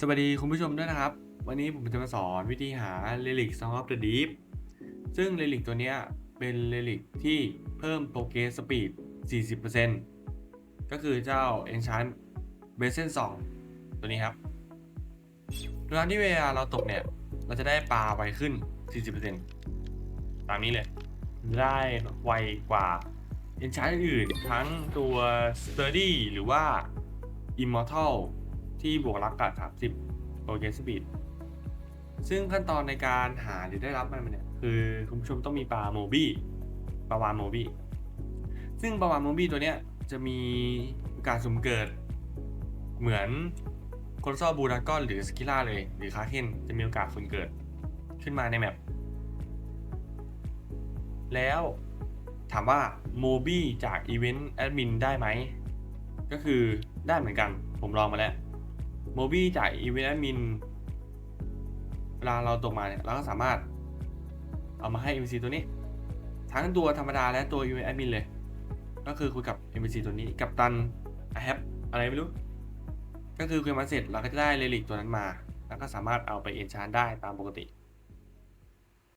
สวัสดีคุณผู้ชมด้วยนะครับ วันนี้ผมจะมาสอนวิธีหา Relic Song of the Deep ซึ่ง Relic ตัวนี้เป็น Relic ที่เพิ่ม Progress Speed 40%ก็คือเจ้า Enchant b a s e n 2 ตัวนี้ครับโดยการที่เวลาเราตกเนี่ย เราจะได้ปลาไวขึ้น 40%ตามนี้เลย ได้ไวกว่า Enchant อื่นทั้งตัว Sturdy หรือว่า Immortal ที่บวกรักกับ 30 Progress Speed ซึ่งขั้นตอนในการหาหรือได้รับมันเนี่ย คือคุณผู้ชมต้องมีปลาโมบี้ปลาวานโมบี้ซึ่งปลาวานโมบี้ตัวเนี้ยจะมีโอกาสสุ่มเกิด เหมือนคนซ่อบูดากอนหรือสกิล่าเลย หรือคาเคนจะมีโอกาสสุ่มเกิดขึ้นมาในแมปแล้วถามว่าโมบี้จากอีเวนต์แอดมินได้ไหม ก็คือได้เหมือนกัน ผมลองมาแล้ว โมบี้จ่ายอีเวนต์แอดมินเวลาเราตกมาเนี่ยเราก็สามารถเอามาให้ NPC ตัวนี้ ทั้งตัวธรรมดาและตัว Event Admin เลย ก็คือคุยกับ NPC ตัวนี้กับตัน I have อะไรไม่รู้ ก็คือคุยมาเสร็จเราก็จะได้เลลิกตัวนั้นมา แล้วก็สามารถเอาไปเอนชานได้ตามปกติ